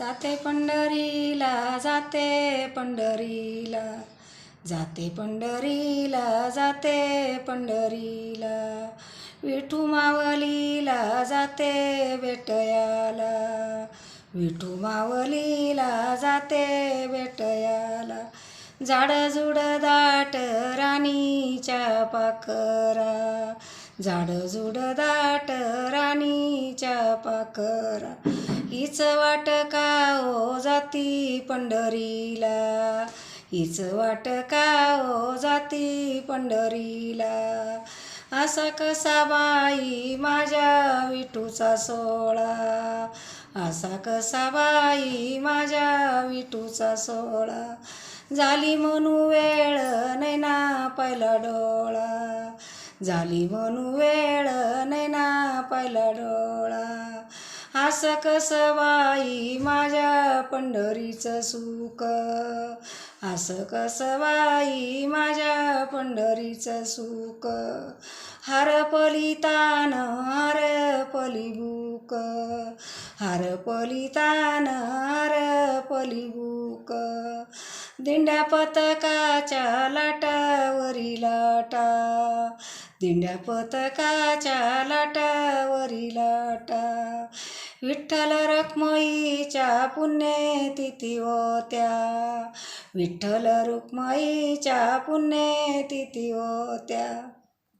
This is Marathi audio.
जाते पंढरीला जाते पंढरीला. जाते पंढरीला जाते पंढरीला. विठू मावलीला जाते बेटयाला. विठू मावलीला जाते भेटयाला झाडझुड दाट राणीच्या पाखरा. झाडझुड दाट राणीच्या पाखरा. हीच वाट का ओ जाती पंढरीला? हीच वाट का ओ जाती पंढरीला? असा कसा बाई माझ्या विठूचा सोळा असा कसा बाई माझ्या विठूचा सोळा झाली म्हणू वेळ नैना पहिला डोळा. झाली म्हणू वेळ नैना पहिला डोळा. दास कसवाई माझ्या पंढरीचं सुख. हास कसवाई माझ्या पंढरीचं सुख. हरपली तान हरपली बुक हरपली तान हरपली बुक दिंड्या पथकाच्या लाटावरी लाटा. दिंड्या पथकाच्या लाटावरी लाटा. विठ्ठल रखमाईच्या पुण्यतिथी होत्या विठ्ठल रुक्माईच्या पुण्यतिथी होत्या